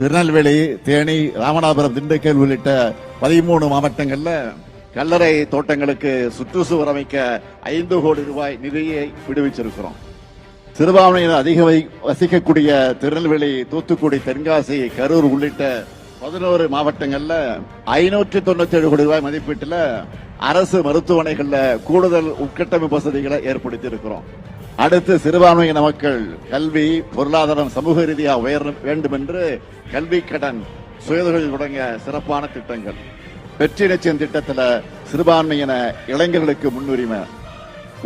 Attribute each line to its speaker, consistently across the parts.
Speaker 1: திருநெல்வேலி தேனி ராமநாதபுரம் திண்டுக்கல் உள்ளிட்ட பதிமூணு மாவட்டங்கள்ல கல்லறை தோட்டங்களுக்கு சுற்றுச்சுவர் அமைக்க ஐந்து கோடி ரூபாய் நிதியை விடுவிச்சிருக்கிறோம். சிறுபான்மையினர் அதிக வசிக்கக்கூடிய திருநெல்வேலி தூத்துக்குடி தென்காசி கரூர் உள்ளிட்ட பதினோரு மாவட்டங்கள்ல ஐநூற்றி தொண்ணூத்தி ஏழு கோடி ரூபாய் மதிப்பீட்டுல அரசு மருத்துவமனைகள்ல கூடுதல் உட்கட்டமைப்பு வசதிகளை ஏற்படுத்தி இருக்கிறோம் அடுத்து சிறுபான்மையின மக்கள் கல்வி பொருளாதாரம் சமூக ரீதியாக உயர வேண்டும் என்று கல்வி கடன் சுயதொழில் தொடங்க சிறப்பான திட்டங்கள். வெற்றி நிச்சயம் திட்டத்தில் சிறுபான்மையின இளைஞர்களுக்கு முன்னுரிமை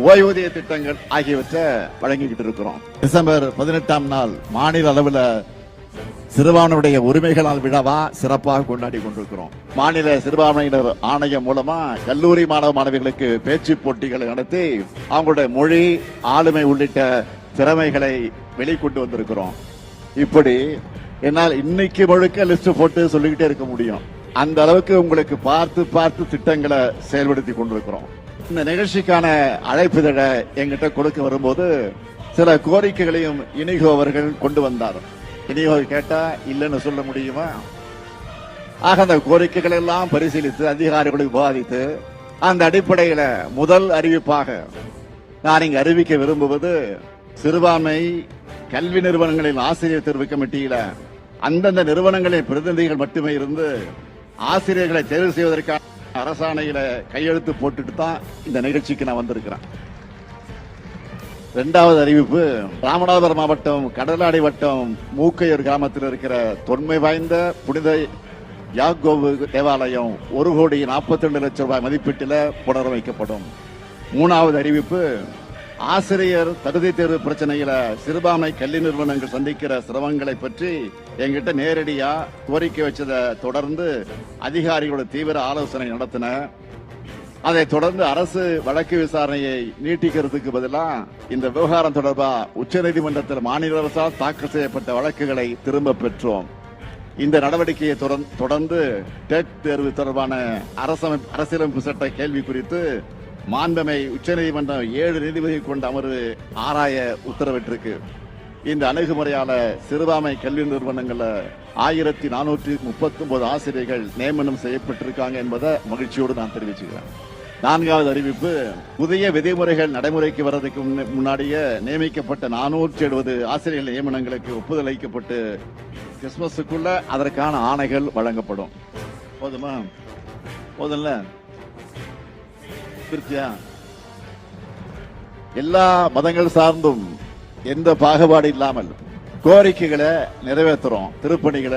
Speaker 1: ஓய்வூதிய திட்டங்கள் ஆகியவற்றை வழங்கிக்கிட்டு இருக்கிறோம். டிசம்பர் பதினெட்டாம் நாள் மாநில அளவில் சிறுபான்மையுடைய உரிமைகளால் விழாவா சிறப்பாக கொண்டாடி கொண்டிருக்கிறோம். மாநில சிறுபான்மையினர் ஆணையம் மூலமா கல்லூரி மாணவ மாணவிகளுக்கு பேச்சு போட்டிகளை நடத்தி அவங்களுடைய மொழி ஆளுமை உள்ளிட்ட திறமைகளை வெளிக்கொண்டு வந்திருக்கிறோம். இப்படி என்னால் இன்னைக்கு முழுக்க லிஸ்ட் போட்டு சொல்லிக்கிட்டே இருக்க முடியும். அந்த அளவுக்கு உங்களுக்கு பார்த்து பார்த்து திட்டங்களை செயல்படுத்தி கொண்டிருக்கிறோம். இந்த நிகழ்ச்சிக்கான அழைப்பிதழை எங்கிட்ட கொடுக்க வரும்போது சில கோரிக்கைகளையும் இனிகோ அவர்கள் கொண்டு வந்தார். இனிகோ கேட்டா இல்லைன்னு சொல்ல முடியுமா? ஆக அந்த கோரிக்கைகள் எல்லாம் பரிசீலித்து அதிகாரிகளை விவாதித்து அந்த அடிப்படையில முதல் அறிவிப்பாக நான் இங்கு அறிவிக்க விரும்புவது சிறுபான்மை கல்வி நிறுவனங்களின் ஆசிரியர் தேர்வு கமிட்டியில அந்தந்த நிறுவனங்களின் பிரதிநிதிகள் மட்டுமே இருந்து ஆசிரியர்களை தேர்வு செய்வதற்கான அரசாணையில கையெழுத்து போட்டுட்டு தான் இந்த நிகழ்ச்சிக்கு நான் வந்திருக்கிறேன். இரண்டாவது அறிவிப்பு ராமநாதபுரம் மாவட்டம் கடலாடி வட்டம் மூக்கையூர் கிராமத்தில் இருக்கிற தொன்மை வாய்ந்த புனித யாக்கோபு தேவாலயம் ஒரு கோடி நாற்பத்தி ரெண்டு லட்சம் ரூபாய் மதிப்பீட்டில் புனரமைக்கப்படும். மூணாவது அறிவிப்பு ஆசிரியர் தகுதி தேர்வு பிரச்சனையில சிறுபான்மை கல்வி நிறுவனங்கள் சந்திக்கிற சிரமங்களை பற்றி எங்கிட்ட நேரடியா கோரிக்கை வச்சதை தொடர்ந்து அதிகாரிகளோட தீவிர ஆலோசனை நடத்தின அதை தொடர்ந்து அரசு வழக்கு விசாரணையை நீட்டிக்கிறதுக்கு பதிலாக இந்த விவகாரம் தொடர்பா உச்சநீதிமன்றத்தில் மாநில அரசால் தாக்கல் செய்யப்பட்ட வழக்குகளை திரும்ப பெற்றோம். இந்த நடவடிக்கையை தொடர்ந்து டெட் தேர்வு தொடர்பான அரசமைப்பு அரசியலமைப்பு சட்ட கேள்வி குறித்து மாண்பமை உச்சநீதிமன்றம் ஏழு நீதிபதி கொண்ட அமர்வு ஆராய உத்தரவிட்டிருக்கு. இந்த அணுகுமுறையால சிறுபான்மை கல்வி நிறுவனங்கள்ல ஆயிரத்தி நானூற்றி முப்பத்தி ஒன்பது ஆசிரியர்கள் நியமனம் செய்யப்பட்டிருக்காங்க என்பதை மகிழ்ச்சியோடு நான் தெரிவிச்சுக்கிறேன். நான்காவது அறிவிப்பு புதிய விதிமுறைகள் நடைமுறைக்கு வர்றதுக்கு முன்னாடியே நியமிக்கப்பட்ட நானூற்றி எழுபது ஆசிரியர்கள் நியமனங்களுக்கு ஒப்புதல் அளிக்கப்பட்டு கிறிஸ்துமஸுக்குள்ள அதற்கான ஆணைகள் வழங்கப்படும். போதுமா? போதும்ல? திருப்தியா? எல்லா மதங்கள் சார்ந்தும் எந்த பாகுபாடு இல்லாமல் கோரிக்கைகளை நிறைவேற்றுறோம் திருப்பணிகளை